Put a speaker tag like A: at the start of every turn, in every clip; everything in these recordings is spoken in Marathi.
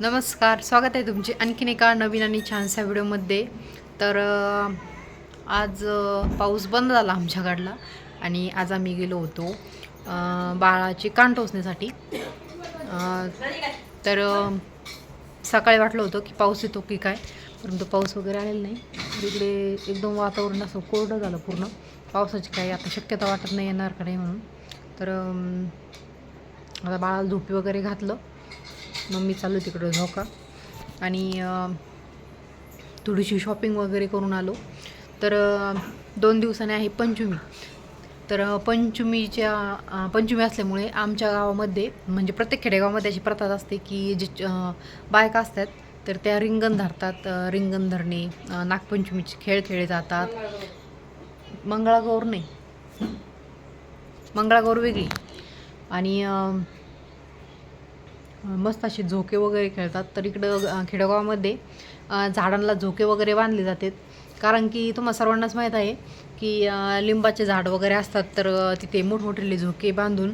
A: नमस्कार स्वागत आहे तुमचे आणखीन एका नवीन आणि छानशा व्हिडिओमध्ये. तर आज पाऊस बंद झाला आमच्याकडला आणि आज आम्ही गेलो होतो बाळाची कान टोचण्यासाठी. तर सकाळी वाटलं होतं की पाऊस येतो की काय परंतु पाऊस वगैरे आलेला नाही. इकडे एकदम वातावरण असं कोरडं झालं पूर्ण. पावसाची काही आता शक्यता वाटत नाही येणार का नाही म्हणून. तर आता बाळाला झोपी वगैरे घातलं. मम्मी चालू तिकडं झोका. आणि थोडीशी शॉपिंग वगैरे करून आलो. तर दोन दिवसाने आहे पंचमी. तर पंचमीच्या पंचमी असल्यामुळे आमच्या गावामध्ये म्हणजे प्रत्येक खेडेगावामध्ये अशी प्रथा असते की जे बायका असतात तर त्या रिंगण धरतात रिंगण धरणे नागपंचमीचे खेळ खेळले जातात. मंगळागौर नाही. मंगळागौर वेगळी. आणि मस्त असे झोके वगैरे खेळतात. तर इकडं खेडेगावामध्ये झाडांना झोके वगैरे बांधले जातात. कारण की तुम्हाला सर्वांनाच माहीत आहे की लिंबाचे झाड वगैरे असतात. तर तिथे मोठमोठे झोके बांधून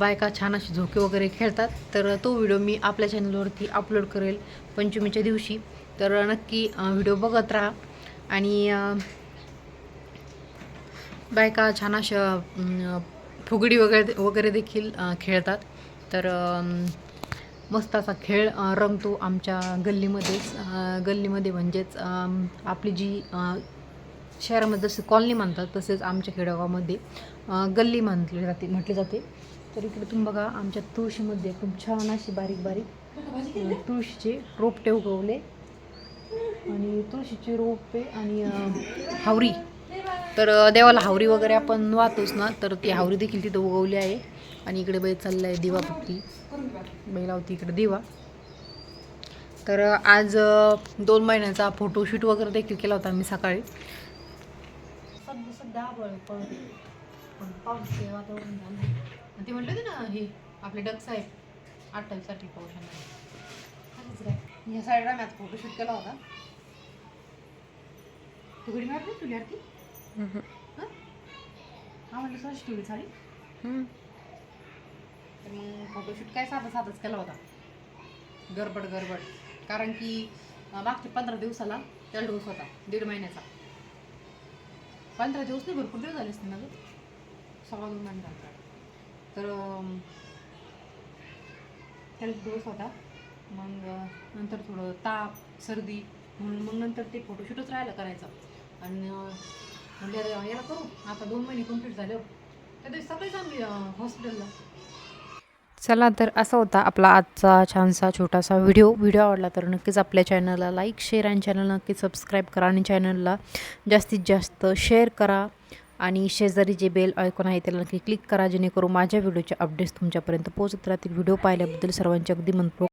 A: बायका छान असे झोके वगैरे खेळतात. तर तो व्हिडिओ मी आपल्या चॅनलवरती अपलोड करेल पंचमीच्या दिवशी. तर नक्की व्हिडिओ बघत राहा. आणि बायका छान अशा फुगडी वगैरे वगैरे देखील खेळतात. तर मस्त असा खेळ रंगतो आमच्या गल्लीमध्येच. गल्लीमध्ये म्हणजेच आपली जी शहरामध्ये जसं कॉलनी म्हणतात तसेच आमच्या खेडेगावामध्ये गल्ली म्हटली जाते म्हटली जाते. तर इकडे तुम्ही बघा आमच्या तुळशीमध्ये खूप छान अशी बारीक बारीक तुळशीचे रोपटे उगवले. आणि तुळशीचे रोपे आणि हावरी. तर देवाला हावरी वगैरे आपण वाहतोच ना तर ती हावरी देखील तिथं उगवली आहे. आणि इकडे बाई आहे दिवाबत्ती बाई लावती इकडे दिवा. तर आज दोन महिन्याचा फोटोशूट वगैरे देखील केला होता मी सकाळी. सध्या वातावरण झालं ते म्हटलं होते ना हे आपले डक साहेब आठवीसाठी पाऊस या साईडला मी फोटोशूट केला होता. तुकडी मारली तुला हं? हा म्हटलं सहज ठेवली साडी? तर मग फोटोशूट काय साधा साधाच केला होता. गडबड गडबड कारण की मागच्या पंधरा दिवसाला त्याला डोस होता दीड महिन्याचा. पंधरा दिवस नाही भरपूर दिवस झाले असते ना सव्वा दोन महिने. तर त्याला डोस होता. मग नंतर थोडं ताप सर्दी म्हणून मग नंतर ते फोटोशूटच राहिलं करायचं. आणि म्हणजे याला करू. आता दोन महिने कंप्लीट झाले हो. त्या दिवशी सकाळीच आम्ही हॉस्पिटलला चला तर असा होता आपला आजचा छानसा छोटासा व्हिडिओ व्हिडिओ आवडला तर नक्कीच आपल्या चॅनलला लाईक शेअर आणि चॅनल नक्की सबस्क्राईब करा आणि चॅनलला जास्तीत जास्त शेअर करा. आणि शेजारी जे बेल आयकॉन आहे त्याला नक्की क्लिक करा जेणेकरून माझ्या व्हिडिओचे अपडेट्स तुमच्यापर्यंत पोहोचत राहतील. व्हिडिओ पाहिल्याबद्दल सर्वांचे अगदी मनपूर्वक